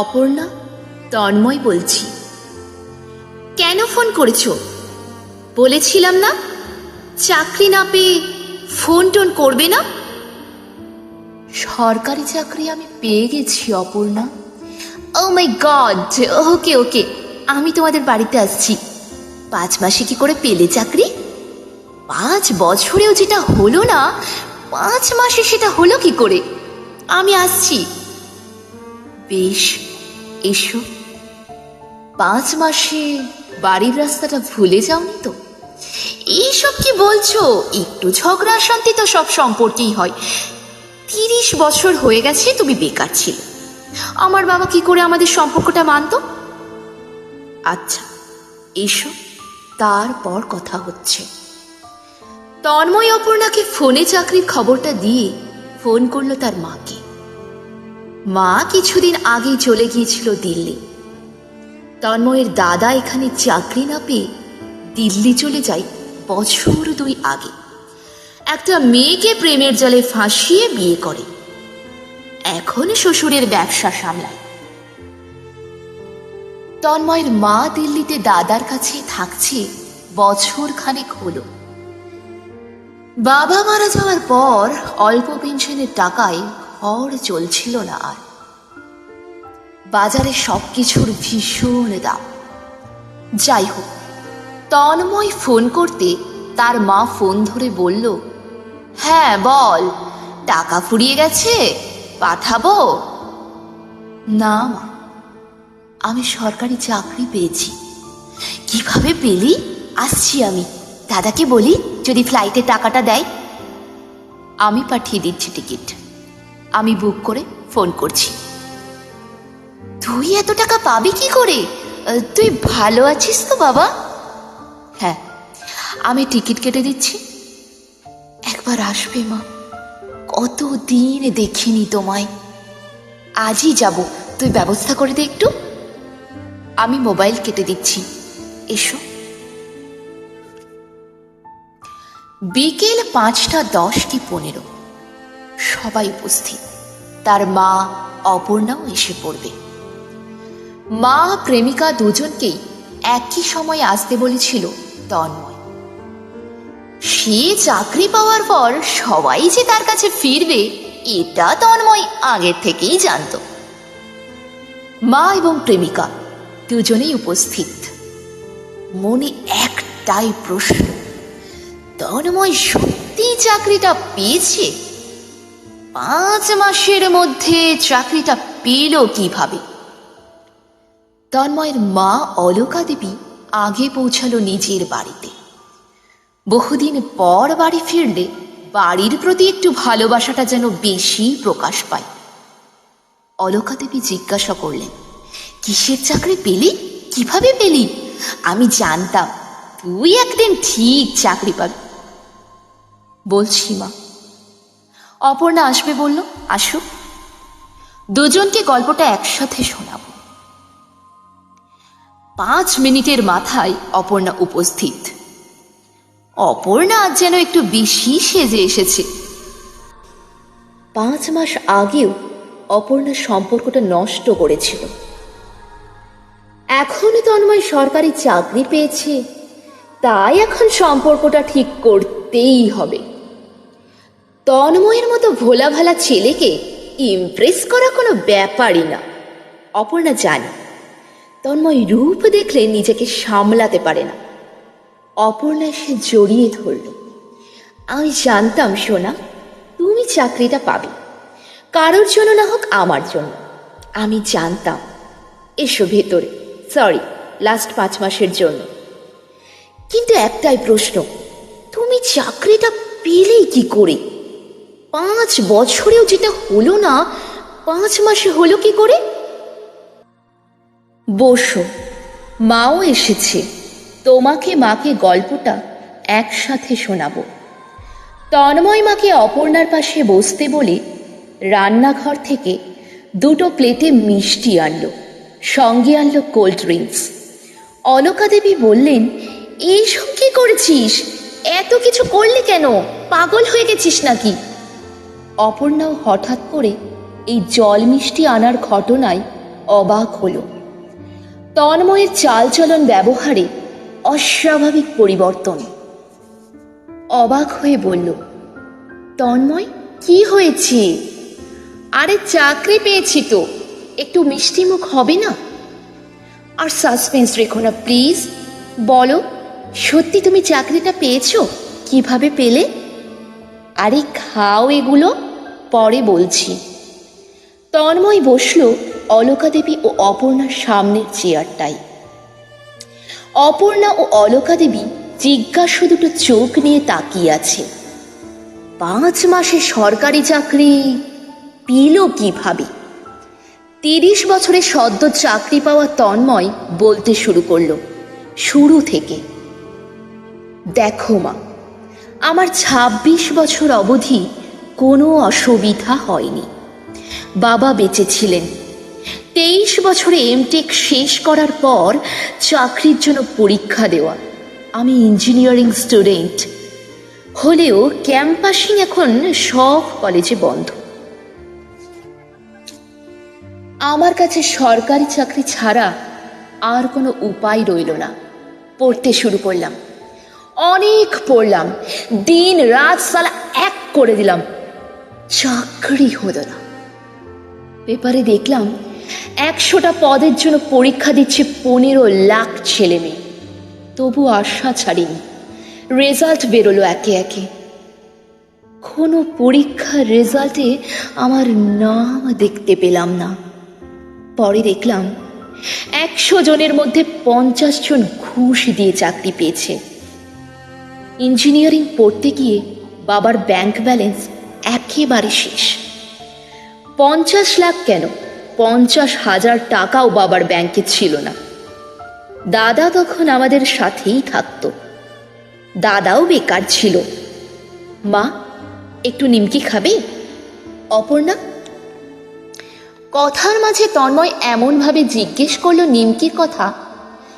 অপর্ণা, তন্ময় বলছি। কেন ফোন করেছ? বলেছিলাম না? চাকরি না পেয়ে ফোন টোন করবে না? সরকারি চাকরি আমি পেয়ে গেছি, অপর্ণা। ও মাই গড ওকে ওকে আমি তোমাদের বাড়িতে আসছি। পাঁচ মাসে কি করে পেলে চাকরি? পাঁচ বছরেও যেটা হলো না, পাঁচ মাসে সেটা হলো কি করে? আমি আসছি। বেশ, এসো। পাঁচ মাসে বাড়ির রাস্তাটা ভুলে যাওনি তো? এইসব কি বলছো? একটু ঝগড়া শান্তি তো সব সম্পর্কেই হয়। তিরিশ বছর হয়ে গেছে তুমি বেকার ছিল। আমার বাবা কি করে আমাদের সম্পর্কটা মানতো? আচ্ছা এসো, তারপর কথা হচ্ছে। তন্ময় অপর্ণাকে ফোনে চাকরির খবরটা দিয়ে ফোন করল তার মাকে। মা কিছুদিন আগেই চলে গিয়েছিল দিল্লি। তন্ময়ের দাদা এখানে চাকরি না পেয়ে দিল্লি চলে যায় বছর দুই আগে। একটা মেয়েকে প্রেমের জালে ফাঁসিয়ে বিয়ে করে। এখন শ্বশুরের ব্যবসা সামলায়। তন্ময়ের মা দিল্লিতে দাদার কাছে থাকছে বছর খানেক হলো। বাবা মারা যাওয়ার পর অল্প পেনশনের টাকায় ঘর চলছিল না আর। বাজারে সব কিছুর ভীষণ দাম। যাই হোক, তন্ময় ফোন করতে তার মা ফোন ধরে বলল হ্যাঁ বল, টাকা ফুরিয়ে গেছে, পাঠাবো? না মা, আমি সরকারি চাকরি পেয়েছি। কীভাবে পেলি? আসছি আমি। দাদাকে বলি, যদি ফ্লাইটে টাকাটা দেয়? আমি পাঠিয়ে দিচ্ছি টিকিট আমি বুক করে ফোন করছি। তুই এত টাকা পাবি কি করে? তুই ভালো আছিস তো বাবা? হ্যাঁ আমি টিকিট কেটে দিচ্ছি। একবার আসবে মা। কত দিন দেখিনি তোমায়। আজই যাব। তুই ব্যবস্থা করে দে একটু। আমি মোবাইল কেটে দিচ্ছি। এসো। বিকেল পাঁচটা দশ কি পনেরো। সবাই উপস্থিত। তার মা অপর্ণাও এসে পড়বে। মা, প্রেমিকা দুজনকেই একই সময় আসতে বলেছিল তন্ময়। সে চাকরি পাওয়ার পর সবাই যে তার কাছে ফিরবে, এটা তন্ময় আগের থেকেই জানত। মা এবং প্রেমিকা দুজনেই উপস্থিত। মনে একটাই প্রশ্ন, তন্ময় সত্যি চাকরিটা পেয়েছে? পাঁচ মাসের মধ্যে চাকরিটা পেল কীভাবে? তন্ময়ের মা অলকা দেবী আগে পৌঁছালো নিজের বাড়িতে। বহুদিন পর বাড়ি ফিরলে বাড়ির প্রতি একটু ভালোবাসাটা যেন বেশি প্রকাশ পায়। অলকা দেবী জিজ্ঞাসা করলেন, কিসের চাকরি পেলি? কীভাবে পেলি? আমি জানতাম তুই একদিন ঠিক চাকরি পাবি। বলছি মা অপর্ণা আসবে বলল আসুক দুজনকে গল্পটা একসাথে শোনাব। পাঁচ মিনিটের মাথায় অপর্ণা উপস্থিত। অপর্ণা আজ যেন একটু বেশি সেজে এসেছে। পাঁচ মাস আগেও অপর্ণা সম্পর্কটা নষ্ট করেছিল। এখন তন্ময় সরকারি চাকরি পেয়েছে। তাই এখন সম্পর্কটা ঠিক করতেই হবে। তন্ময়ের মতো ভোলা ভালা ছেলেকে ইমপ্রেস করা কোনো ব্যাপারই না। অপর্ণা জানে। তন্ময় রূপ দেখলে নিজেকে সামলাতে পারে না। অপর্ণা সে জড়িয়ে ধরল। আমি জানতাম, সোনা, তুমি চাকরিটা পাবে। কারোর জন্য না হোক আমার জন্য। আমি জানতাম। এসো ভেতরে। সরি লাস্ট পাঁচ মাসের জন্য। কিন্তু একটাই প্রশ্ন, তুমি চাকরিটা পেলেই কি করে? পাঁচ বছরেও যেটা হলো না, পাঁচ মাসে হলো কি করে? বসো, মাও এসেছে, তোমাকে মাকে গল্পটা একসাথে শোনাবো। তন্ময় মাকে অপর্ণার পাশে বসতে বলে রান্নাঘর থেকে দুটো প্লেটে মিষ্টি আনলো, সঙ্গে আনলো কোল্ড ড্রিঙ্কস। অলকা দেবী বললেন, এইসব কি করেছিস? এত কিছু করলি কেন? পাগল হয়ে গেছিস নাকি? অপর্ণাও হঠাৎ করে এই জল মিষ্টি আনার ঘটনায় অবাক হল। তন্ময়ের চালচলন ব্যবহারে অস্বাভাবিক পরিবর্তন। অবাক হয়ে বলল, তন্ময়, কি হয়েছে? আরে চাকরি পেয়েছি তো, একটু মিষ্টি মুখ হবে না? আর সাসপেন্স রেখো না, প্লিজ। বলো, সত্যি তুমি চাকরিটা পেয়েছ? কীভাবে পেলে? আরে খাও এগুলো, পরে বলছি। তন্ময় বসল অলকা দেবী ও অপর্ণার সামনের চেয়ারটায়। অপর্ণা ও অলকা দেবী জিজ্ঞাসা দুটো চোখ নিয়ে তাকিয়ে আছে। পাঁচ মাসে সরকারি চাকরি পেল কীভাবে? তিরিশ বছরে সদ্য চাকরি পাওয়া তন্ময় বলতে শুরু করল, শুরু থেকে। দেখো মা আমার ২৬ বছর অবধি কোনো অসুবিধা হয়নি। বাবা বেঁচে ছিলেন তেইশ বছরে এমটেক শেষ করার পর চাকরির জন্য পরীক্ষা দেওয়া। আমি ইঞ্জিনিয়ারিং স্টুডেন্ট। হলেও ক্যাম্পাসিং এখন সব কলেজে বন্ধ। আমার কাছে সরকারি চাকরি ছাড়া আর কোনো উপায় রইল না। পড়তে শুরু করলাম। অনেক পড়লাম। দিন, রাত, সালা এক করে দিলাম। চাকরি হলো না। পেপারে দেখলাম একশোটা পদের জন্য পরীক্ষা দিচ্ছে পনেরো লাখ ছেলে মেয়ে। তবু আশা ছাড়িনি। রেজাল্ট বেরোলো একে একে। কোনো পরীক্ষার রেজাল্টে আমার নাম দেখতে পেলাম না। পরে দেখলাম একশো জনের মধ্যে পঞ্চাশ জন ঘুষ দিয়ে চাকরি পেয়েছে। ইঞ্জিনিয়ারিং পড়তে গিয়ে বাবার ব্যাংক ব্যালেন্স একেবারে শেষ। পঞ্চাশ লাখ কেন? পঞ্চাশ হাজার টাকাও বাবার ব্যাংকে ছিল না। দাদা তখন আমাদের সাথেই থাকতো। দাদাও বেকার ছিল। মা, একটু নিমকি খাবে? অপর্ণা? কথার মাঝে তন্ময় এমনভাবে জিজ্ঞেস করল নিমকির কথা,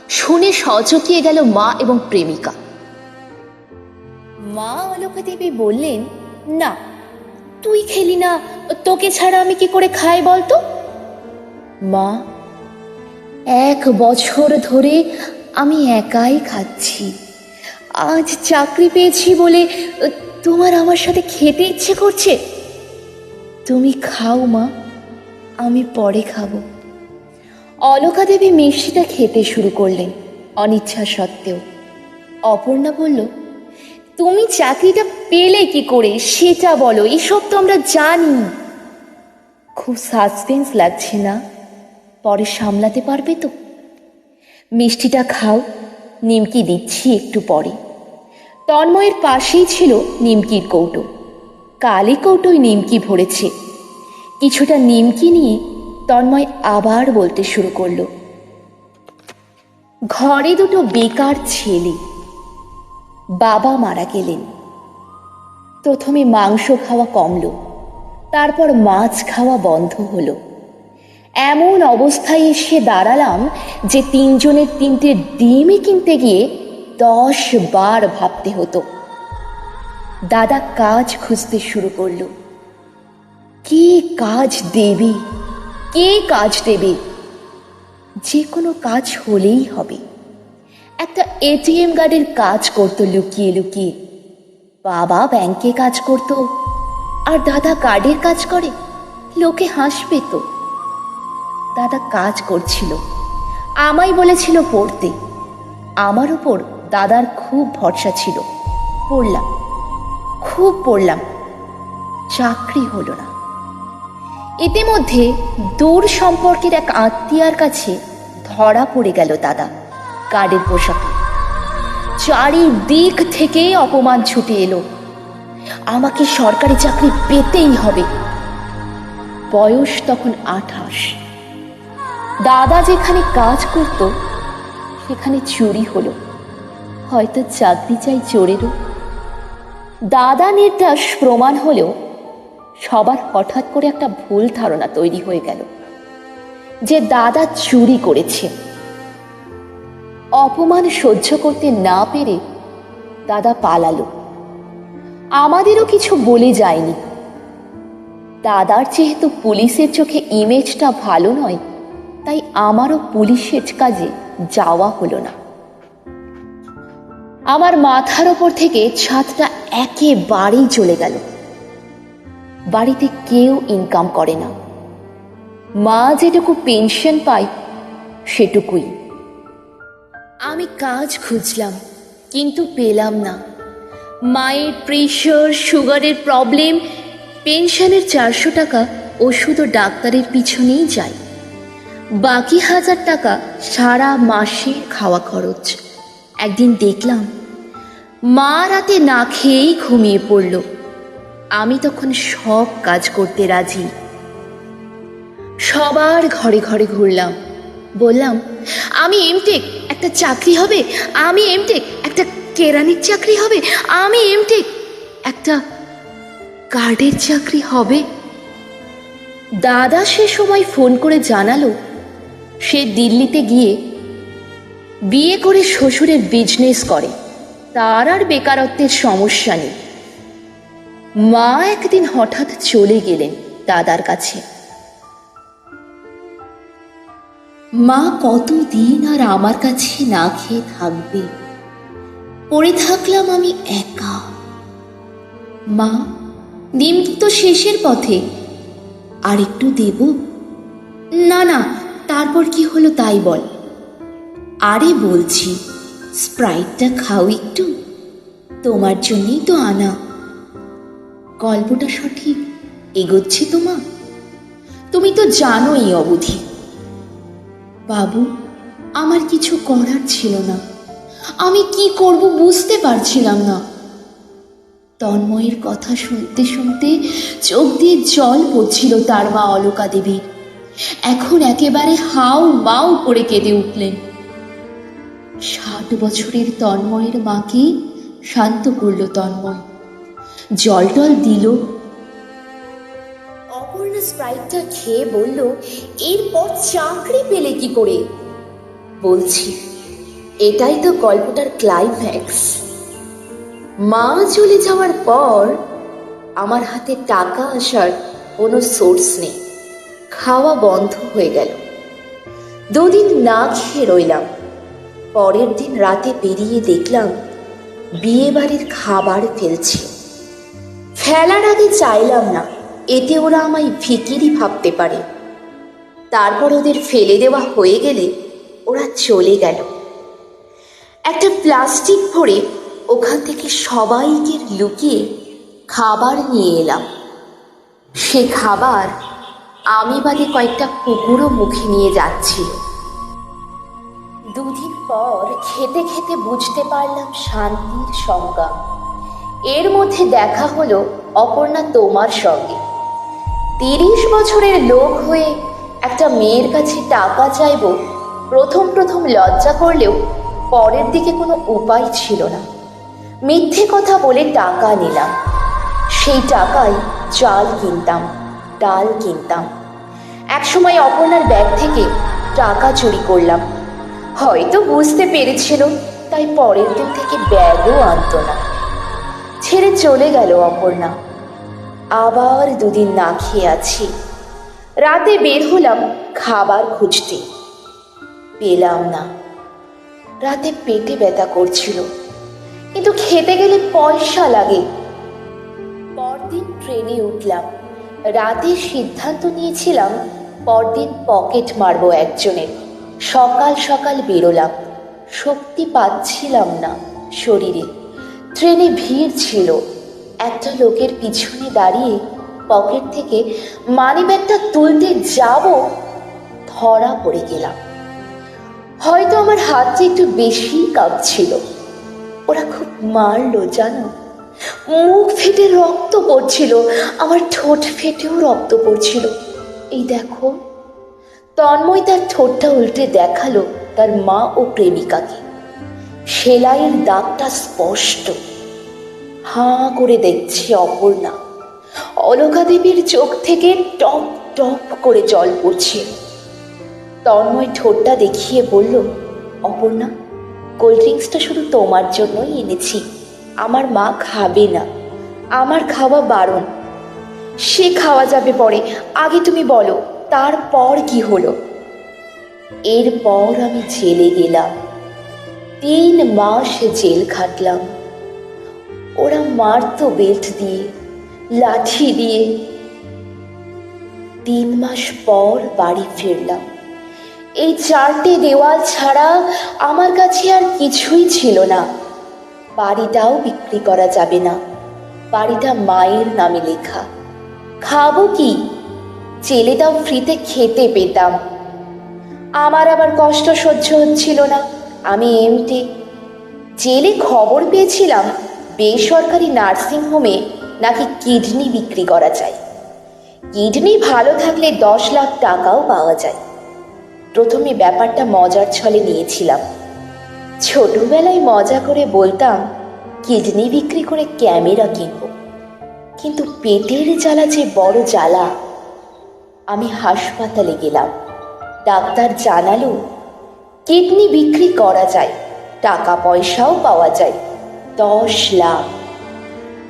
শুনে সচকিয়ে গেল মা এবং প্রেমিকা। মা অলকা দেবী বললেন, না, তুই খেলি না, তোকে ছাড়া আমি কি করে খাই বলতো? মা, এক বছর ধরে আমি একাই খাচ্ছি। আজ চাকরি পেয়েছি বলে তোমার আমার সাথে খেতে ইচ্ছে করছে? তুমি খাও মা, আমি পরে খাব। অলকা দেবী মিষ্টিটা খেতে শুরু করলেন অনিচ্ছা সত্ত্বেও। অপর্ণা বলল তুমি চাকরিটা পেলে কি করে? সেটা বলো, এসব তো আমরা জানি। খুব সাসপেন্স লাগছে না? পরে সামলাতে পারবে তো? মিষ্টিটা খাও, নিমকি দিচ্ছি একটু পরে। তন্ময়ের পাশেই ছিল নিমকির কৌটো। কালি কৌটোয় নিমকি ভরেছে। কিছুটা নিমকি নিয়ে তন্ময় আবার বলতে শুরু করল। ঘরে দুটো বেকার ছেলে। বাবা মারা গেলেন। প্রথমে মাংস খাওয়া কমল, তারপর মাছ খাওয়া বন্ধ হলো। এমন অবস্থায় এসে দাঁড়ালাম যে তিনজনের তিনটে ডিমই কিনতে গিয়ে দশ বার ভাবতে হতো। দাদা কাজ খুঁজতে শুরু করল। কে কাজ দেবে? কে কাজ দেবে? যে কোনো কাজ হলেই হবে। একটা এটিএম গার্ডের কাজ করতো লুকিয়ে লুকিয়ে। বাবা ব্যাংকে কাজ করত। আর দাদা কার্ডের কাজ করে, লোকে হাসবে তো দাদা কাজ করছিল। আমায় বলেছিল পড়তে। আমার উপর দাদার খুব ভরসা ছিল। পড়লাম। খুব পড়লাম। চাকরি হলো না। ইতিমধ্যে দূর সম্পর্কের এক আত্মীয়ার কাছে ধরা পড়ে গেল দাদা। কার্ডের পোশাকে। চারিদিক থেকে অপমান ছুটে এলো। আমাকে সরকারি চাকরি পেতেই হবে। বয়স তখন আঠাশ। দাদা যেখানে কাজ করত, সেখানে চুরি হলো। হয়তো চাকরি চাই চোরেরও। দাদা নির্দেশ প্রমাণ হলেও সবার হঠাৎ করে একটা ভুল ধারণা তৈরি হয়ে গেল। যে দাদা চুরি করেছে। অপমান সহ্য করতে না পেরে দাদা পালালো। আমাদেরও কিছু বলে যায়নি। দাদার যেহেতু পুলিশের চোখে ইমেজটা ভালো নয়, তাই আমারও পুলিশের কাজে যাওয়া হলো না। আমার মাথার ওপর থেকে ছাদটা একেবারেই চলে গেল। বাড়িতে কেউ ইনকাম করে না। মা যেটুকু পেনশন পায়, সেটুকুই। আমি কাজ খুঁজলাম, কিন্তু পেলাম না। মায়ের প্রেশার সুগারের প্রবলেম পেনশনের চারশো টাকা ওষুধ ও ডাক্তারের পিছনেই যায় বাকি হাজার টাকা সারা মাসে খাওয়া খরচ। একদিন দেখলাম, মা রাতে না খেয়েই ঘুমিয়ে পড়ল। আমি তখন সব কাজ করতে রাজি। সবার ঘরে ঘরে ঘুরলাম। বললাম, আমি এমটেক একটা চাকরি হবে। আমি এমটেক একটা কেরানির চাকরি হবে। আমি এমটেক একটা গার্ডের চাকরি হবে। দাদা সে সময় ফোন করে জানালো, সে দিল্লিতে গিয়ে বিয়ে করে শ্বশুরের বিজনেস করে। তার আর বেকারত্বের সমস্যা নেই। মা একদিন হঠাৎ চলে গেলেন দাদার কাছে। মা কতদিন আর আমার কাছে না খেয়ে থাকবে? পড়ে থাকলাম আমি একা। মা, দিন তো শেষের পথে। আর একটু দেব? না না, তারপর কি হলো তাই বল। আরে বলছি, স্প্রাইটটা খাও একটু। তোমার জন্যই তো আনা। গল্পটা সঠিক, এগোচ্ছে তোমা তুমি তো জানোই অবধি। বাবু, আমার কিছু করার ছিল না। আমি কি করব বুঝতে পারছিলাম না। তন্ময়ের কথা শুনতে শুনতে চোখ দিয়ে জল পড়ছিল তার মা অলকা দেবী। এখন একেবারে হাউ মাউ করে কেঁদে উঠলেন। ষাট বছরের তন্ময়ের মাকে শান্ত করল তন্ময়। জল টল দিল স্প্রাইটটা খেয়ে বলল, এরপর চাকরি পেলে কি করে? বলছি, এটাই তো গল্পটার ক্লাইম্যাক্স মা চলে যাওয়ার পর আমার হাতে টাকা আসার কোনো সোর্স নেই। খাওয়া বন্ধ হয়ে গেল। দুদিন না খেয়ে রইলাম। পরের দিন রাতে বেরিয়ে দেখলাম বিয়ে বাড়ির খাবার ফেলছে। ফেলার আগে চাইলাম না। এতে ওরা আমায় ভিকিরি ভাবতে পারে। তারপর ওদের ফেলে দেওয়া হয়ে গেলে ওরা চলে গেল। একটা প্লাস্টিক ভরে ওখান থেকে সবাইকে লুকিয়ে খাবার নিয়ে এলাম। সে খাবার আমি বাদে কয়েকটা কুকুরও মুখে নিয়ে যাচ্ছিল। দুদিন পর খেতে খেতে বুঝতে পারলাম শান্তির সংজ্ঞা। এর মধ্যে দেখা হলো অপর্ণা তোমার সঙ্গে। তিরিশ বছরের লোক হয়ে একটা মেয়ের কাছে টাকা চাইব, প্রথম প্রথম লজ্জা করলেও পরের দিকে কোনো উপায় ছিল না। মিথ্যে কথা বলে টাকা নিলাম। সেই টাকায় চাল কিনতাম, ডাল কিনতাম। একসময় অপর্ণার ব্যাগ থেকে টাকা চুরি করলাম। হয়তো বুঝতে পেরেছিল, তাই পরের দিন থেকে ব্যাগও আনতো না। ছেড়ে চলে গেল অপর্ণা। আবার দুদিন না খেয়ে আছি। রাতে বের হলাম খাবার খুঁজতে। পেলাম না। রাতে পেটে ব্যথা করছিল। কিন্তু খেতে গেলে পয়সা লাগে। পরদিন ট্রেনে উঠলাম। রাতে সিদ্ধান্ত নিয়েছিলাম পরদিন পকেট মারবো একজনের। সকাল সকাল বেরোলাম। শক্তি পাচ্ছিলাম না শরীরে। ট্রেনে ভিড় ছিল। একটা লোকের পিছনে দাঁড়িয়ে পকেট থেকে মানিব্যাগটা তুলতে যাব, ধরা পড়ে গেলাম। হয়তো আমার হাতটা একটু বেশি কাঁপছিল। ওরা খুব মারলো, জানো? মুখ ফেটে রক্ত পড়ছিল, আমার ঠোঁট ফেটেও রক্ত পড়ছিল। এই দেখো, তন্ময় তার ঠোঁটটা উল্টে দেখাল তার মা ও প্রেমিকাকে। সেলাইয়ের দাগটা স্পষ্ট। হাঁ করে দেখছে অপর্ণা। অলকা দেবীর চোখ থেকে টপ টপ করে জল পড়ছে। তন্ময় ঠোঁটটা দেখিয়ে বলল, অপর্ণা, কোল্ড ড্রিঙ্কসটা শুধু তোমার জন্যই এনেছি। আমার মা খাবে না। আমার খাওয়া বারণ। সে খাওয়া যাবে পরে। আগে তুমি বলো, তারপর কি হলো? এরপর আমি জেলে গেলাম। তিন মাস জেল খাটলাম। ওরা মারতো বেল্ট দিয়ে, লাঠি দিয়ে। তিন মাস পর বাড়ি ফিরলাম। এই চারটে দেওয়াল ছাড়া আমার কাছে আর কিছুই ছিল না। বাড়িটাও বিক্রি করা যাবে না। বাড়িটা মায়ের নামে লেখা। খাব কি? জেলেটাও ফ্রিতে খেতে পেতাম। আমার আবার কষ্ট সহ্য হচ্ছিল না। আমি এমটি জেলে খবর পেয়েছিলাম। বেসরকারি নার্সিংহোমে নাকি কিডনি বিক্রি করা যায়? কিডনি ভালো থাকলে দশ লাখ টাকাও পাওয়া যায়। প্রথমে ব্যাপারটা মজার ছলে নিয়েছিলাম। ছোটবেলায় মজা করে বলতাম, কিডনি বিক্রি করে ক্যামেরা কিনব। কিন্তু পেটের জ্বালা যে বড় জ্বালা। আমি হাসপাতালে গেলাম। ডাক্তার জানালো, কিডনি বিক্রি করা যায়, টাকা পয়সাও পাওয়া যায়। দশ লাখ।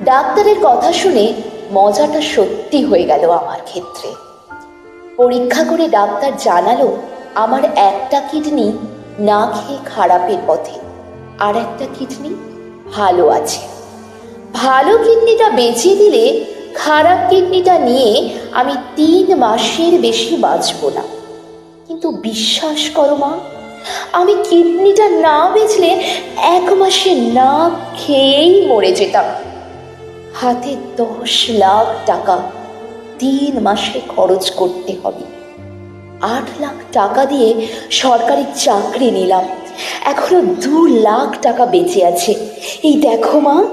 ডাক্তারের কথা শুনে মজাটা সত্যি হয়ে গেল আমার ক্ষেত্রে। পরীক্ষা করে ডাক্তার জানালো, আমার একটা কিডনি না খেয়ে খারাপের পথে। আর একটা কিডনি ভালো আছে। ভালো কিডনিটা বেঁচে দিলে খারাপ কিডনিটা নিয়ে আমি তিন মাসের বেশি বাঁচব না। কিন্তু বিশ্বাস করো মা আমি কিডনিটা না বেচলে এক মাসে না খেয়েই মরে যেতাম। হাতে দশ লাখ টাকা, তিন মাসে খরচ করতে হবে। আট লাখ টাকা দিয়ে সরকারি চাকরি নিলাম। এখনও দু লাখ টাকা বেঁচে আছে। এই দেখো মা,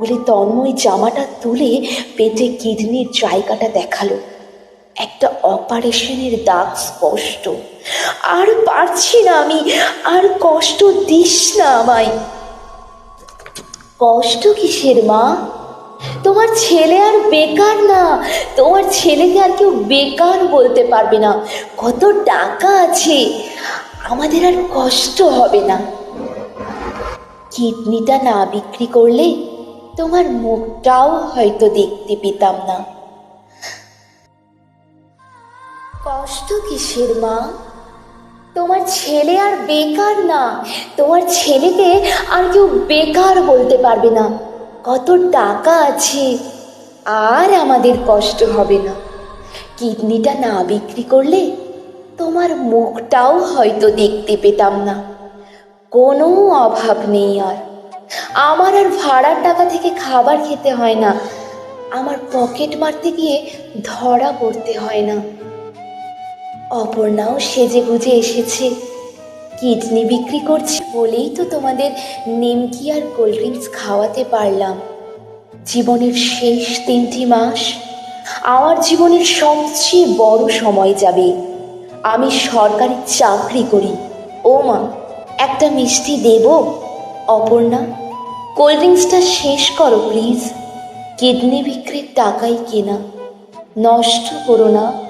বলে তন্ময় জামাটা তুলে পেটে কিডনির জায়গাটা দেখাল। একটা অপারেশনের দাগ স্পষ্ট। আর পারছি না আমি, আর কষ্ট দিস না আমায়। কষ্ট কিসের মা? তোমার ছেলে আর বেকার না। তোমার ছেলেকে আর কেউ বেকার বলতে পারবে না। কত টাকা আছে। আমাদের আর কষ্ট হবে না। কিডনিটা না বিক্রি করলে তোমার মুখটাও হয়তো দেখতে পেতাম না। কিসের মা। তোমার ছেলে আর বেকার না। তোমার ছেলেকে আর কেউ বেকার বলতে পারবে না। কত টাকা আছে। আর আমাদের কষ্ট হবে না। কিডনিটা না বিক্রি করলে তোমার মুখটাও হয়তো দেখতে পেতাম না। কোনো অভাব নেই আর। আমার আর ভাড়ার টাকা থেকে খাবার খেতে হয় না। আমার পকেট মারতে গিয়ে ধরা পড়তে হয় না। অপর্ণাও সেজে গুজে এসেছে। কিডনি বিক্রি করছি বলেই তো তোমাদের নিমকি আর কোল্ড ড্রিঙ্কস খাওয়াতে পারলাম। জীবনের শেষ তিনটি মাস, আমার জীবনের সবচেয়ে বড় সময় যাবে। আমি সরকারি চাকরি করি। ও মা, একটা মিষ্টি দেব? অপর্ণা, কোল্ড ড্রিঙ্কসটা শেষ করো প্লিজ। কিডনি বিক্রির টাকাই কেনা। নষ্ট করো না।